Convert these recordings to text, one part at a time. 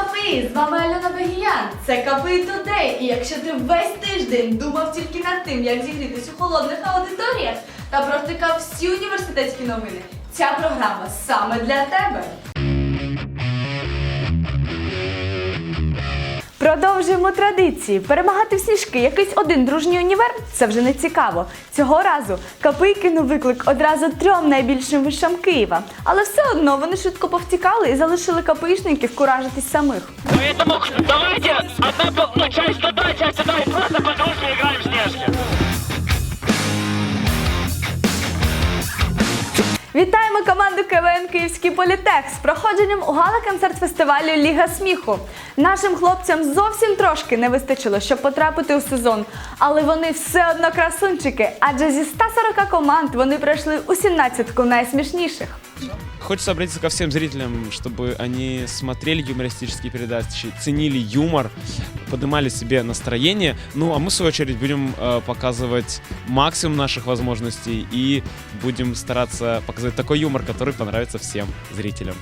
КПІ! З вами Альона Бегіян. Це Капи Today. І якщо ти весь тиждень думав тільки над тим, як зігрітись у холодних аудиторіях та провтикав всі університетські новини, ця програма саме для тебе. Продовжуємо традиції. Перемагати в сніжки якийсь один дружній універ це вже не цікаво. Цього разу КПІ кинув виклик одразу трьом найбільшим вишам Києва. Але все одно вони швидко повтікали і залишили КПІшників куражитись самих. Поэтому давайте одна ну, часть туда, часть сюда, і просто подружно играем в снежки. Вітаємо команду КВН Київський політех з проходженням у гала-концерт фестивалю Ліга сміху. Нашим хлопцям зовсім трошки не вистачило, щоб потрапити у сезон, але вони все одно красунчики, адже зі 140 команд вони пройшли у 17-ку найсмішніших. Хочется обратиться ко всем зрителям, чтобы они смотрели юмористические передачи, ценили юмор, поднимали себе настроение. Ну, а мы, в свою очередь, будем э, показывать максимум наших возможностей и будем стараться показать такой юмор, который понравится всем зрителям.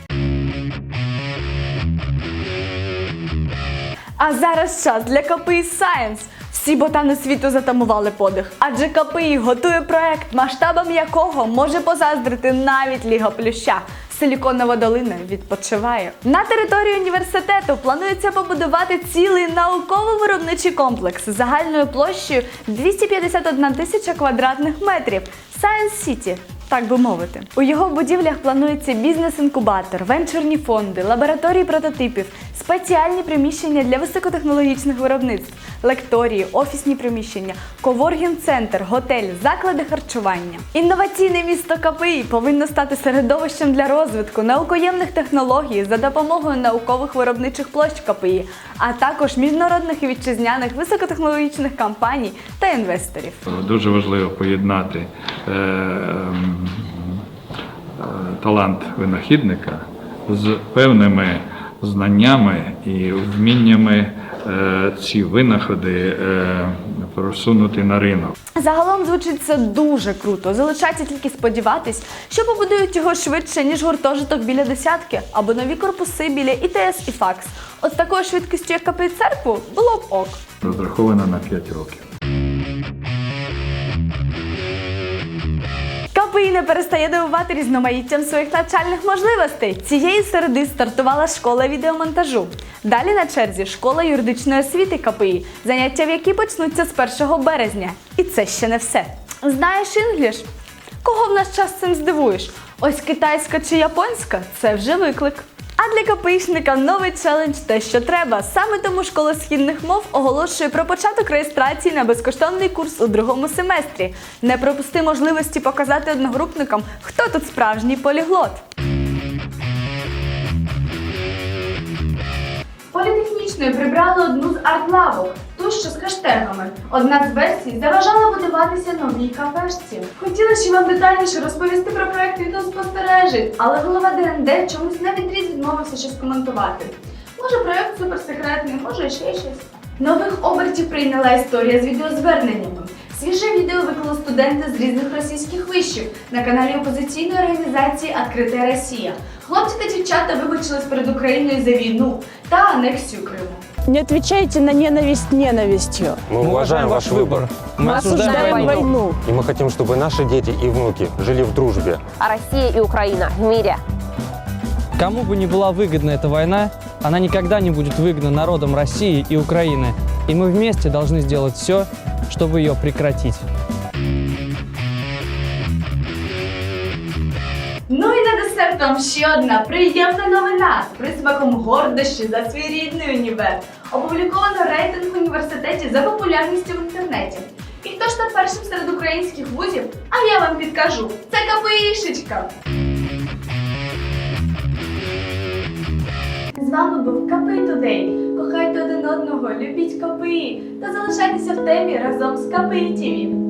А зараз час для КПІ Science. Всі ботани світу затамували подих, адже КПІ готує проект, масштабом якого може позаздрити навіть Ліга Плюща. Силіконова долина відпочиває. На території університету планується побудувати цілий науково-виробничий комплекс загальною площею 251 тисяча квадратних метрів. Science City так би мовити. У його будівлях планується бізнес-інкубатор, венчурні фонди, лабораторії прототипів, спеціальні приміщення для високотехнологічних виробництв, лекторії, офісні приміщення, коворгінг-центр, готель, заклади харчування. Інноваційне місто КПІ повинно стати середовищем для розвитку наукоємних технологій за допомогою наукових виробничих площ КПІ, а також міжнародних і вітчизняних високотехнологічних компаній та інвесторів. Дуже важливо поєднати е, ем, талант винахідника з певними знаннями і вміннями е, ці винаходи е, просунути на ринок. Загалом звучить це дуже круто. Залишається тільки сподіватись, що побудують його швидше, ніж гуртожиток біля десятки або нові корпуси біля ІТС і ФАКС. От такою швидкістю, як капить церкву, було б ок. Розрахована на 5 років. Не перестає дивувати різноманіттям своїх навчальних можливостей. Цієї середи стартувала школа відеомонтажу. Далі на черзі школа юридичної освіти КПІ, заняття в якій почнуться з 1 березня. І це ще не все. Знаєш інгліш? Кого в наш час цим здивуєш? Ось китайська чи японська це вже виклик. А для КПІшника новий челендж те, що треба. Саме тому школа східних мов оголошує про початок реєстрації на безкоштовний курс у другому семестрі. Не пропусти можливості показати одногрупникам, хто тут справжній поліглот. Політехнічною прибрали одну з арт-лавок, ту, з хештегами. Одна з версій заважала будуватися новій кафешці. Хотіла ще вам детальніше розповісти про проект відеоспостережень, але голова ДНД чомусь на відріз відмовився щось коментувати. Може, проект суперсекретний, може ще щось. Нових обертів прийняла історія з відеозверненнями. Свіже відео виклали студенти з різних російських вишів на каналі опозиційної організації Открита Росія. Хлопці та дівчата вибачились перед Україною за війну та анексію Криму. Не отвечайте на ненависть ненавистью. Мы уважаем ваш выбор. Мы осуждаем войну. И мы хотим, чтобы наши дети и внуки жили в дружбе. а Россия и Украина в мире. Кому бы ни была выгодна эта война, она никогда не будет выгодна народам России и Украины. И мы вместе должны сделать все, чтобы ее прекратить. Вам ще одна приємна новина з присмаком гордощі за свій рідний універ. Опубліковано рейтинг університетів за популярністю в інтернеті. І хто ж став першим серед українських вузів? А я вам підкажу: це КПІшечка. З вами був КПІ Тудей. Кохайте один одного, любіть КПІ та залишайтеся в темі разом з КПІ ТІВІ.